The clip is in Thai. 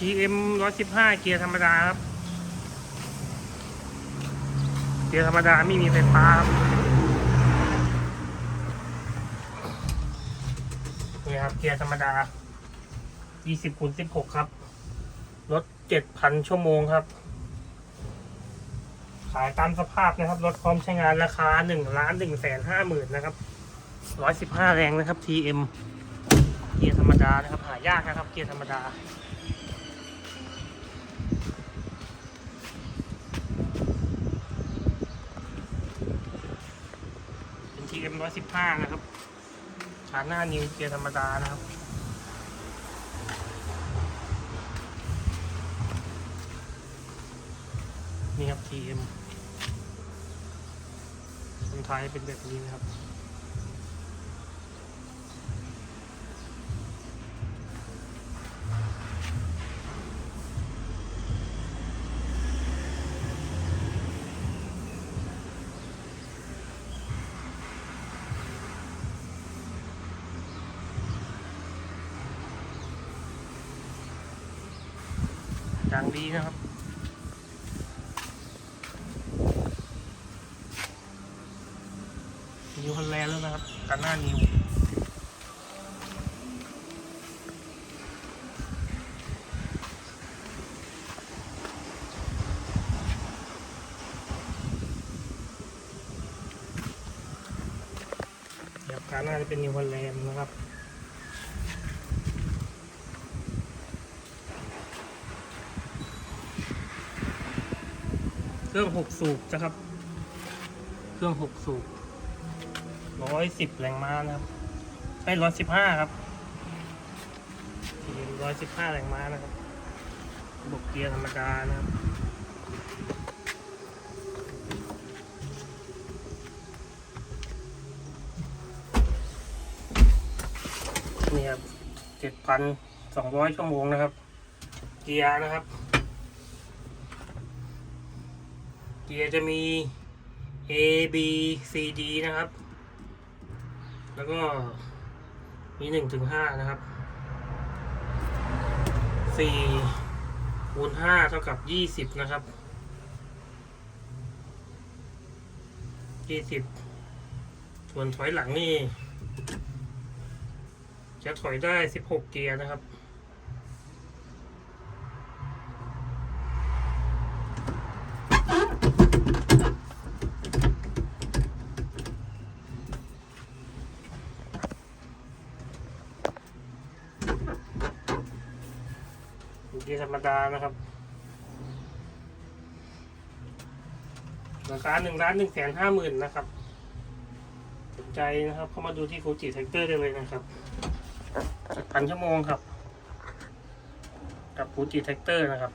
GM 115 เกียร์ธรรมดาครับ เกียร์ธรรมดาไม่มีไฟฟ้าครับนี่ครับ เกียร์ธรรมดา 20คูณ16 ครับ รถ 7,000 ชั่วโมงครับ ขายตามสภาพนะครับ รถพร้อมใช้งานราคา1ล้าน1แสน5หมื่นนะครับ 115 แรงนะครับ TM เกียร์ธรรมดานะครับ หายากนะครับ เกียร์ธรรมดา เป็น TM 115 นะครับ ฐานหน้านิวเกียร์ธรรมดานะครับนี่ครับ TM คนไทยเป็นแบบนี้นะครับ อย่างดีนะครับ นิวฮอลแลนด์แล้วนะครับกันหน้านิวเดี๋ยวการหน้าจะเป็นนิวฮอลแลนด์นะครับ เครื่องหกสูบนะครับ เครื่องหกสูบร้อยสิบแรงม้านะครับไอ้ร้อยสิบห้าครับร้อยสิบห้าแรงม้านะครับระบบเกียร์ธรรมดานะครับนี่ครับเจ็ดพันสองร้อยชั่วโมงนะครับ เกียร์นะครับ เกียร์จะมี A B C D นะครับ แล้วก็มีหนึ่งถึงห้านะครับสี่คูณห้าเท่ากับยี่สิบนะครับยี่สิบส่วนถอยหลังนี่ จะถอยได้สิบหกเกียร์นะครับ เกียร์ธรรมดานะครับราคาหนึ่งล้านหนึ่งแสนห้าหมื่นนะครับสนใจนะครับ เข้ามาดูที่ฟูจิแท็กเตอร์ได้เลยนะครับพันชั่วโมงครับ กับฟูจิแท็กเตอร์นะครับ